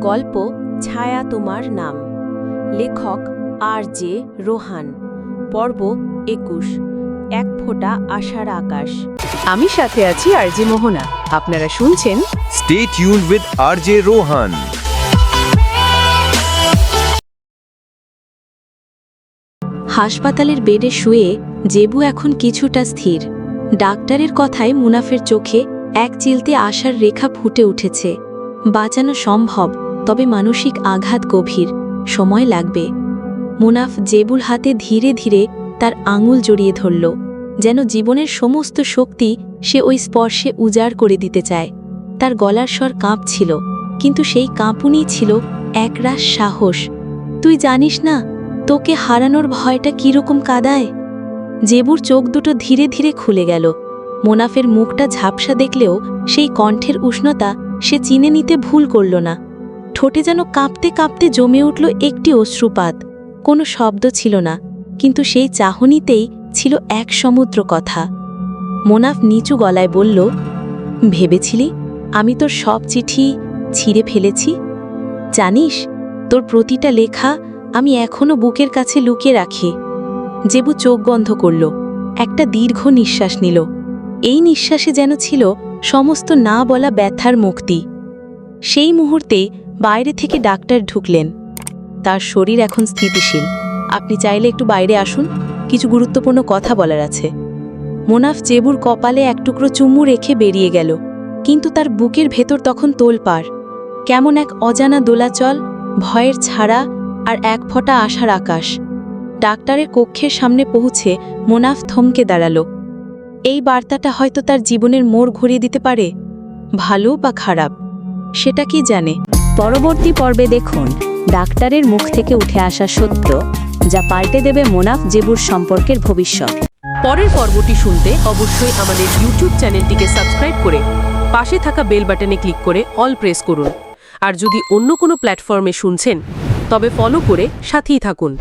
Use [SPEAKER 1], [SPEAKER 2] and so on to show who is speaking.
[SPEAKER 1] গল্প ছায়া তোমার নাম। লেখক আর জে রোহান। পর্ব একুশ। এক ফোঁটা আশার আকাশ।
[SPEAKER 2] আমি সাথে আছি আর জে মোহনা। আপনারা শুনছেন
[SPEAKER 3] Stay with R J Rohan.
[SPEAKER 1] হাসপাতালের বেডে শুয়ে জেবু এখন কিছুটা স্থির। ডাক্তারের কথায় মুনাফের চোখে এক চিলতে আশার রেখা ফুটে উঠেছে। বাঁচানো সম্ভব। তবে মানসিক আঘাত গভীর। সময় লাগবে। মুনাফ জেবুর হাতে ধীরে ধীরে তার আঙুল জড়িয়ে ধরল, যেন জীবনের সমস্ত শক্তি সে ওই স্পর্শে উজাড় করে দিতে চায়। তার গলার স্বর কাঁপছিল, কিন্তু সেই কাঁপুনি ছিল একরাশ সাহস। তুই জানিস না, তোকে হারানোর ভয়টা কীরকম কাদায়? জেবুর চোখ দুটো ধীরে ধীরে খুলে গেল। মোনাফের মুখটা ঝাপসা দেখলেও সেই কণ্ঠের উষ্ণতা সে চিনে নিতে ভুল করল না। ঠোঁটে যেন কাঁপতে কাঁপতে জমে উঠল একটি অশ্রুপাত। কোনো শব্দ ছিল না, কিন্তু সেই চাহনিতেই ছিল এক সমুদ্র কথা। মোনাফ নিচু গলায় বলল, ভেবেছিলি আমি তোর সব চিঠি ছিঁড়ে ফেলেছি? জানিস, তোর প্রতিটা লেখা আমি এখনও বুকের কাছে লুকিয়ে রাখি। জেবু চোখ বন্ধ করল, একটা দীর্ঘ নিঃশ্বাস নিল। এই নিঃশ্বাসে যেন ছিল সমস্ত না বলা ব্যথার মুক্তি। সেই মুহূর্তে বাইরে থেকে ডাক্তার ঢুকলেন। তার শরীর এখন স্থিতিশীল। আপনি চাইলে একটু বাইরে আসুন। কিছু গুরুত্বপূর্ণ কথা বলার আছে। মোনাফ জেবুর কপালে এক টুকরো চুমু রেখে বেরিয়ে গেল। কিন্তু তার বুকের ভেতর তখন তোলপাড়। কেমন এক অজানা দোলাচল, ভয়ের ছাড়া আর এক ফোঁটা আশার আকাশ। ডাক্তারের কক্ষের সামনে পৌঁছে মোনাফ থমকে দাঁড়াল। এই বার্তাটা হয়তো তার জীবনের মোড় ঘুরিয়ে দিতে পারে। ভালো বা খারাপ, সেটা কি জানে?
[SPEAKER 2] পরবর্তী পর্বে দেখুন ডাক্তারের মুখ থেকে উঠে আসা সত্য, যা পাল্টে দেবে মোনাফ জেবুর সম্পর্কের ভবিষ্যৎ।
[SPEAKER 4] পরের পর্বটি শুনতে অবশ্যই আমাদের ইউটিউব চ্যানেলটিকে সাবস্ক্রাইব করে পাশে থাকা বেল বাটনে ক্লিক করে অল প্রেস করুন। আর যদি অন্য কোনো প্ল্যাটফর্মে শুনছেন, তবে ফলো করে সাথেই থাকুন।